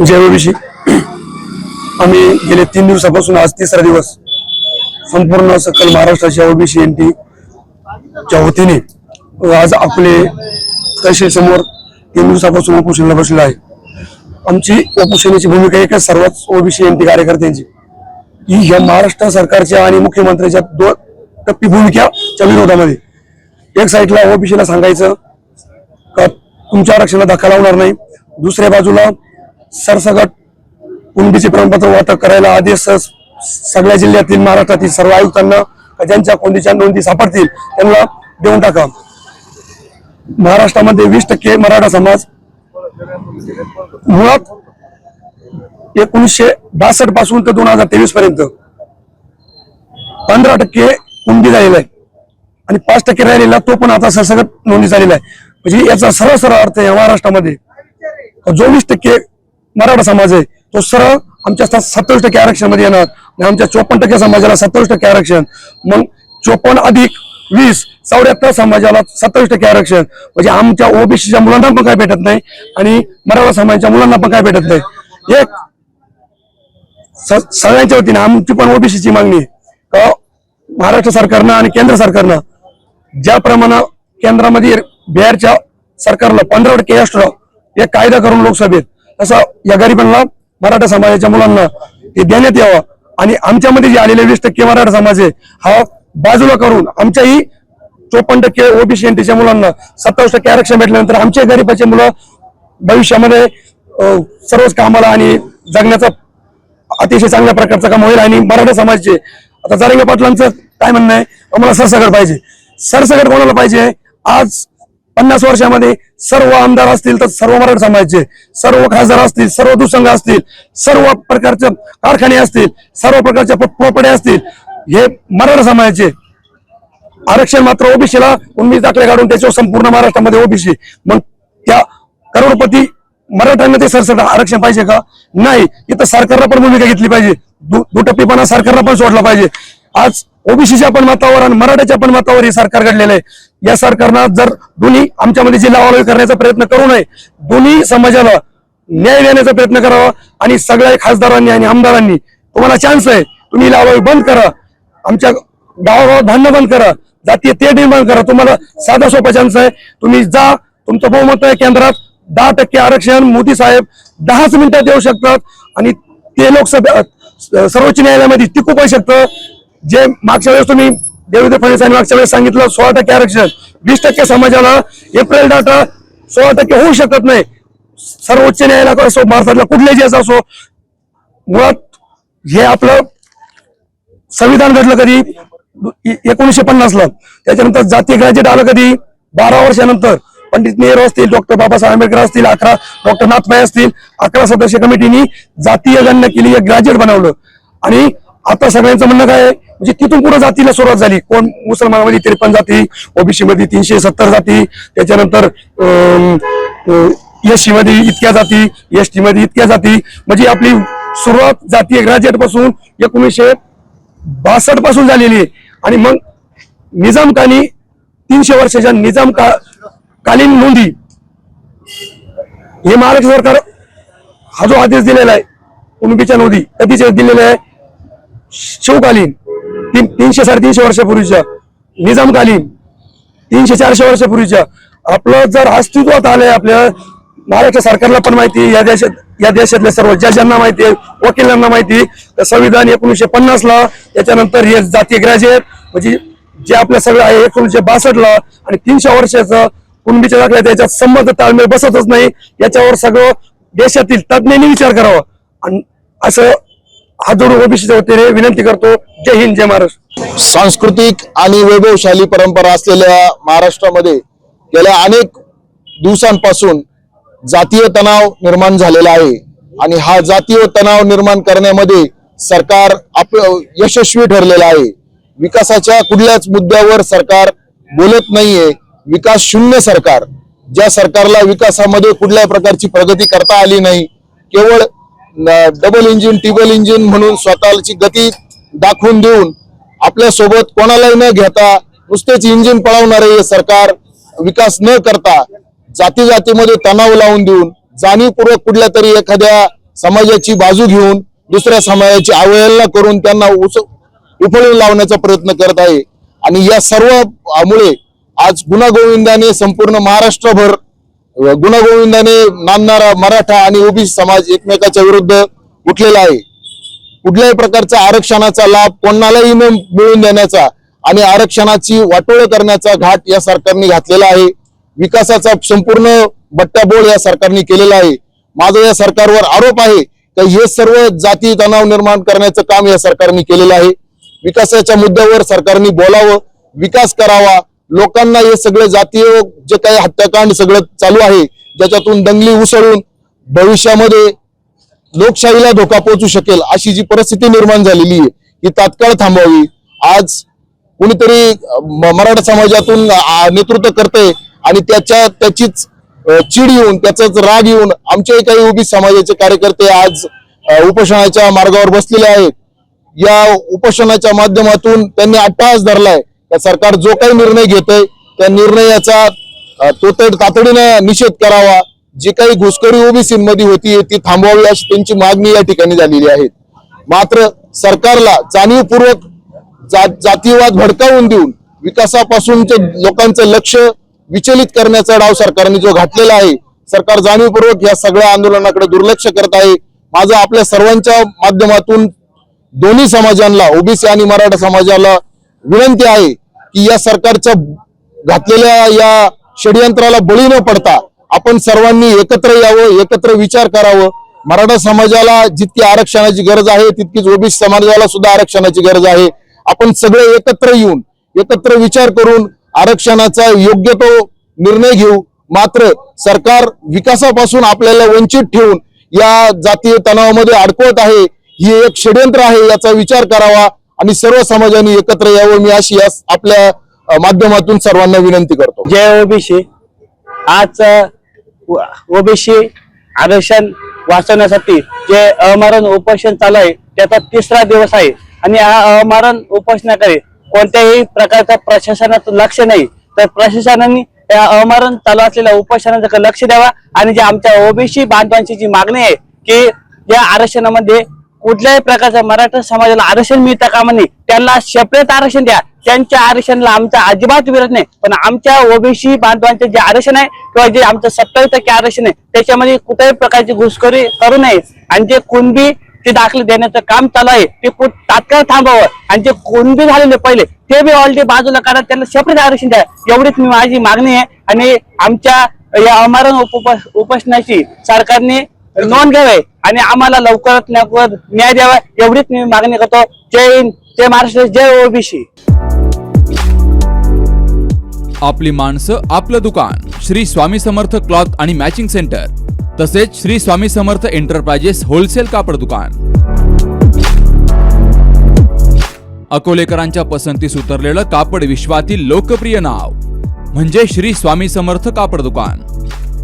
जयविषयी आम्ही गेले तीन दिवसापासून आज तिसरा दिवस संपूर्ण सकल महाराष्ट्राच्या ओबीसी एन टी च्या वतीने आज आपले तहसील समोर तीन दिवसापासून उपोषणाला बसलेला आहे. आमची उपोषणाची भूमिका एकच सर्वच ओबीसी एन टी कार्यकर्त्यांची. ही ह्या महाराष्ट्र सरकारच्या आणि मुख्यमंत्र्यांच्या दोन टप्पी भूमिकाच्या विरोधामध्ये. एक साईडला ओबीसीला सांगायचं का तुमच्या आरक्षणाला धक्का लावणार नाही. दुसऱ्या बाजूला सरसगट कुणबीचे प्रमाणपत्र वाटप करायला आदेश सगळ्या जिल्ह्यातील महाराष्ट्रातील सर्व आयुक्तांना ज्यांच्या कोंडीच्या नोंदी सापडतील त्यांना देऊन टाका. महाराष्ट्रामध्ये वीस टक्के मराठा समाज मुळात एकोणीसशे बासष्टपासून ते दोन हजार तेवीस पर्यंत पंधरा टक्के कुंडी झालेला आहे. आणि पाच टक्के राहिलेला तो पण आता सरसगट नोंदी झालेला आहे. म्हणजे याचा सरळ सरळ अर्थ आहे महाराष्ट्रामध्ये. चोवीस टक्के मराठा समाज आहे. तो सरळ आमच्या सत्तावीस टक्के आरक्षणामध्ये येणार. आणि आमच्या चोपन्न टक्के समाजाला सत्तावीस टक्के आरक्षण. मग चोपन्न अधिक वीस चौऱ्याहत्तर समाजाला सत्तावीस टक्के आरक्षण. म्हणजे आमच्या ओबीसीच्या मुलांना पण काय भेटत नाही आणि मराठा समाजाच्या मुलांना पण काय भेटत नाही. एक सगळ्यांच्या वतीने आमची पण ओबीसीची मागणी आहे. का महाराष्ट्र सरकारनं आणि केंद्र सरकारनं ज्याप्रमाणे केंद्रामध्ये बिहारच्या सरकारला पंधरा टक्के एक्स्ट्रा एक कायदा करून लोकसभेत तसं या गरिबांना मराठा समाजाच्या मुलांना ते देण्यात यावं. आणि आमच्यामध्ये जे आलेले वीस टक्के मराठा समाज आहे हा बाजूला करून आमच्याही चोपन्न टक्के ओबीसी एनटीच्या मुलांना सत्तावीस टक्के आरक्षण भेटल्यानंतर आमच्या गरिबाचे मुलं भविष्यामध्ये सर्वच कामाला आणि जगण्याचा अतिशय चांगल्या प्रकारचं काम होईल आणि मराठा समाजचे आता जारंगे पाटलांचं काय म्हणणं आहे आम्हाला सरसकट पाहिजे. सरसकट कोणाला पाहिजे? आज पन्नास वर्षामध्ये सर्व आमदार असतील तर सर्व मराठा समाजाचे सर्व खासदार असतील सर्व दुसंघ असतील सर्व प्रकारचे कारखाने असतील सर्व प्रकारच्या प्रॉपर्टी असतील हे मराठा समाजाचे. आरक्षण मात्र ओबीसीला उन्नीस दाखले काढून त्याच्यावर संपूर्ण महाराष्ट्रामध्ये ओबीसी. मग त्या करोडपती मराठ्यांना ते सरसर आरक्षण पाहिजे का? नाही. इथं सरकारला पण भूमिका घेतली पाहिजे. दुटप्पीपणा सरकारला पण सोडला पाहिजे. आज ओबीसीच्या पण मतावर आणि मराठ्याच्या पण मतावर हे सरकार घडलेलं आहे. या सरकारनं जर दोन्ही आमच्यामध्ये जी करण्याचा प्रयत्न करू नये दोन्ही समाजाला न्याय देण्याचा प्रयत्न करावा आणि सगळ्या खासदारांनी आणि आमदारांनी तुम्हाला चान्स आहे. तुम्ही लावावी बंद करा. आमच्या गावागावात भांडणं बंद करा. जातीय ते निर्माण करा. तुम्हाला साधा सोपा चान्स आहे. तुम्ही जा. तुमचं बहुमत आहे केंद्रात. दहा टक्के आरक्षण मोदी साहेब दहाच मिनिटात देऊ शकतात आणि ते लोकसभा सर्वोच्च न्यायालयामध्ये टिकू पण शकतं. जे मागच्या वेळेस तुम्ही देवेंद्र फडणवीस यांनी मागच्या वेळेस सांगितलं सोळा टक्के आरक्षण वीस टक्के समाजाला एप्रिल डाटा सोळा टक्के होऊ शकत नाही. सर्वोच्च न्यायालयात असो भारतातला कुठल्याही जे असो मुळात हे आपलं संविधान घडलं कधी? एकोणीशे एकोणीसशे त्याच्यानंतर जातीय ग्रॅज्युएट आलं कधी? बारा वर्षानंतर. पंडित नेहरू असतील डॉक्टर बाबासाहेब आंबेडकर असतील अकरा डॉक्टर नाथपाय असतील अकरा सदस्य कमिटीनी जातीय गणना केली एक ग्रॅज्युएट बनवलं. आणि आता सगळ्यांचं म्हणणं काय आहे? म्हणजे तिथून पुढे जातीला सुरुवात झाली. कोण मुसलमानामध्ये त्रेपन्न जाती ओबीसी मध्ये तीनशे सत्तर जाती त्याच्यानंतर एसटी मध्ये इतक्या जाती एस टी मध्ये इतक्या जाती. म्हणजे आपली सुरुवात जाती ग्रॅज्युएटपासून एकोणीसशे बासष्टपासून झालेली आहे. आणि मग निजामकानी तीनशे वर्षाच्या निजाम का कालीन नोंदी. हे महाराष्ट्र सरकार हा जो आदेश दिलेला आहे कुणबीच्या नोंदी कधीचे दिलेला आहे शिवकालीन. तीन तीनशे साडेतीनशे वर्षापूर्वीच्या निजामकालीन तीनशे चारशे वर्षापूर्वीच्या आपलं जर अस्तित्वात आलंय आपल्या महाराष्ट्र सरकारला पण माहिती या देशात या देशातल्या सर्व जजांना माहिती आहे वकिलांना माहिती तर संविधान एकोणीसशे पन्नास ला त्याच्यानंतर हे जातीय ग्रॅज्युएट म्हणजे जे आपलं सगळं आहे एकोणीसशे बासष्ट ला आणि तीनशे वर्षाचं कुणबीच्या दाखल्या त्याच्यात संबंध ताळमेळ बसतच नाही. याच्यावर सगळं देशातील तज्ज्ञांनी विचार करावा. आणि असं हात जोडून ओबीसीच्या वतीने विनंती करतो जय हिंद जय महाराष्ट्र. सांस्कृतिक आणि वैभवशाली परंपरा असलेल्या महाराष्ट्रामध्ये गेल्या अनेक दिवसांपासून जातीय तणाव निर्माण झालेला आहे. आणि हा जातीय तणाव निर्माण करण्यामध्ये सरकार आप यशस्वी ठरलेलं आहे. विकासाच्या कुठल्याच मुद्द्यावर सरकार बोलत नाहीये. विकास शून्य सरकार. ज्या सरकारला विकासामध्ये कुठल्या प्रकारची प्रगती करता आली नाही केवळ डबल इंजिन टिबल इंजिन म्हणून स्वतःची गती दाखवून देऊन आपल्यासोबत कोणालाही न घेता नुसतेच इंजिन पळवणारे हे सरकार विकास न करता जाती जातीमध्ये तणाव लावून देऊन जाणीवपूर्वक कुठल्या तरी एखाद्या समाजाची बाजू घेऊन दुसऱ्या समाजाची अवहेलना करून त्यांना उच उफळून लावण्याचा प्रयत्न करत आहे. आणि या सर्व आज गुणागोविंदाने संपूर्ण महाराष्ट्रभर गुणागोविंदाने नांदणारा मराठा आणि ओबीसी समाज एकमेकाच्या विरुद्ध उठलेला आहे. कुठल्याही प्रकारचा आरक्षणाचा लाभ कोणालाही न मिळवून देण्याचा आणि आरक्षणाची वाटोळ करण्याचा घाट या सरकारने घातलेला आहे. विकासाचा संपूर्ण बट्ट्याबोळ या सरकारने केलेला आहे. माझा या सरकारवर आरोप आहे की हे सर्व जाती तणाव निर्माण करण्याचं काम या सरकारने केलेलं आहे. विकासाच्या मुद्द्यावर सरकारने बोलावं विकास करावा. लोकांना हे सगळे जातीय जे काही हत्याकांड सगळं चालू आहे ज्याच्यातून दंगली उसळून भविष्यामध्ये लोकशाहीला धोका पोहोचू शकेल अशी जी परिस्थिती निर्माण झालेली आहे ही तात्काळ थांबवावी. आज कुणीतरी मराठा समाजातून नेतृत्व करते आणि त्याच्या त्याचीच चिड चीड येऊन त्याचाच राग येऊन आमच्याही काही उभी समाजाचे कार्यकर्ते आज उपोषणाच्या मार्गावर बसलेले आहेत. या उपोषणाच्या माध्यमातून त्यांनी अट्टहास धरलाय. त्या सरकार जो काही निर्णय घेतोय त्या निर्णयाचा तो तातडीनं निषेध करावा. जी काही घुसखोरी ओबीसीमध्ये होती ती थांबवावी अशी त्यांची मागणी या ठिकाणी झालेली आहे. मात्र सरकारला जाणीवपूर्वक जा, जातीयवाद भडकावून देऊन विकासापासून लोकांचं लक्ष विचलित करण्याचा डाव सरकारने जो घातलेला आहे सरकार जाणीवपूर्वक या सगळ्या आंदोलनाकडे दुर्लक्ष करत आहे. माझं आपल्या सर्वांच्या माध्यमातून दोन्ही समाजांना ओबीसी आणि मराठा समाजाला विनंती आहे की या सरकारच्या घातलेल्या या षडयंत्राला बळी न पडता आपण सर्वांनी एकत्र यावं एकत्र विचार करावं. मराठा समाजाला जितकी आरक्षणाची गरज आहे तितकीच ओबीसी समाजाला सुद्धा आरक्षणाची गरज आहे. आपण सगळे एकत्र येऊन एकत्र विचार करून आरक्षणाचा योग्य तो निर्णय घेऊ. मात्र सरकार विकासापासून आपल्याला वंचित ठेवून या जातीय तणावामध्ये अडकवत आहे ही एक षडयंत्र आहे याचा विचार करावा आणि सर्व समाजाने एकत्र यावं. मी अशी आपल्या माध्यमातून सर्वांना विनंती करतो. जय ओबीसी. आज ओबीसी आरक्षण वाचवण्यासाठी जे अमरण उपोषण चालू आहे त्याचा तिसरा दिवस आहे. आणि हा अमरण उपोषणाकडे कोणत्याही प्रकारचा प्रशासनाचं लक्ष नाही. तर प्रशासनाने या अमरण चालू असलेल्या उपोषणाचं लक्ष द्यावा. आणि जे आमच्या ओबीसी बांधवांची जी मागणी आहे की या आरक्षणामध्ये कुठल्याही प्रकारचं मराठा समाजाला आरक्षण मिळता कामा नये. त्यांना सेपरेट आरक्षण द्या. त्यांच्या आरक्षणाला आमचा अजिबात विरोध नाही. पण आमच्या ओबीसी बांधवांचे जे आरक्षण आहे किंवा जे आमचं सत्तावीस टक्के आरक्षण आहे त्याच्यामध्ये कुठल्याही प्रकारची घुसखोरी करू नये. आणि जे कुणबी ते दाखले देण्याचं काम चालू आहे ते कुठ तात्काळ थांबावं. आणि जे कुणबी झालेले पहिले ते बी ऑलरेडी बाजूला करा त्यांना सेपरेट आरक्षण द्या. एवढीच मी माझी मागणी आहे. आणि आमच्या या अमरण उप उपोषणाची सरकारने नोंद घ्यावे आणि आम्हाला लवकरात लवकर न्याय द्यावा एवढीच मी मागणी करतो. जय हिंद जय महाराष्ट्र जय ओबीसी. आपली माणसं आपलं दुकान. श्री स्वामी समर्थ क्लॉथ आणि मॅचिंग सेंटर. तसेच श्री स्वामी समर्थ एंटरप्राइजेस होलसेल कापड दुकान. अकोलेकरांच्या पसंतीस उतरलेलं कापड विश्वातील लोकप्रिय नाव. म्हणजे श्री स्वामी समर्थ कापड दुकान.